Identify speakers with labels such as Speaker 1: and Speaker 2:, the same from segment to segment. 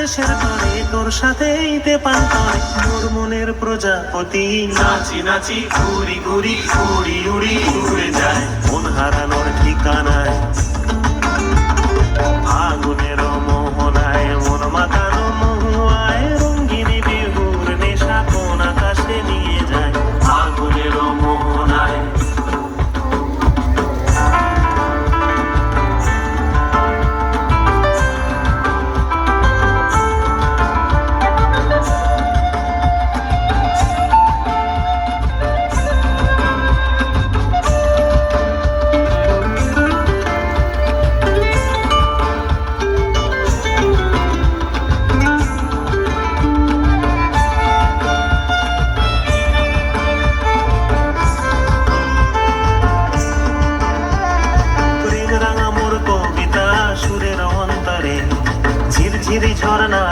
Speaker 1: আকাশের তরে তোর সাথে তে পান মোর মনের প্রজাপতি
Speaker 2: নাচি নাচি ঘুরি ঘুরি উড়ি উড়ি উড়ে যায়।
Speaker 1: মন হারানোর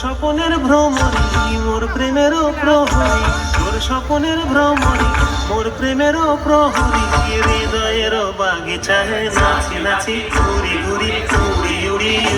Speaker 1: স্বপনের ভ্রমণী, মোর প্রেমের প্রহরী। তোর স্বপনের ভ্রমণী, মোর প্রেমের প্রহরী। হৃদয়ের বাগিচায় নাচি নাচি, ঘুরি ঘুরি উড়ি উড়ি।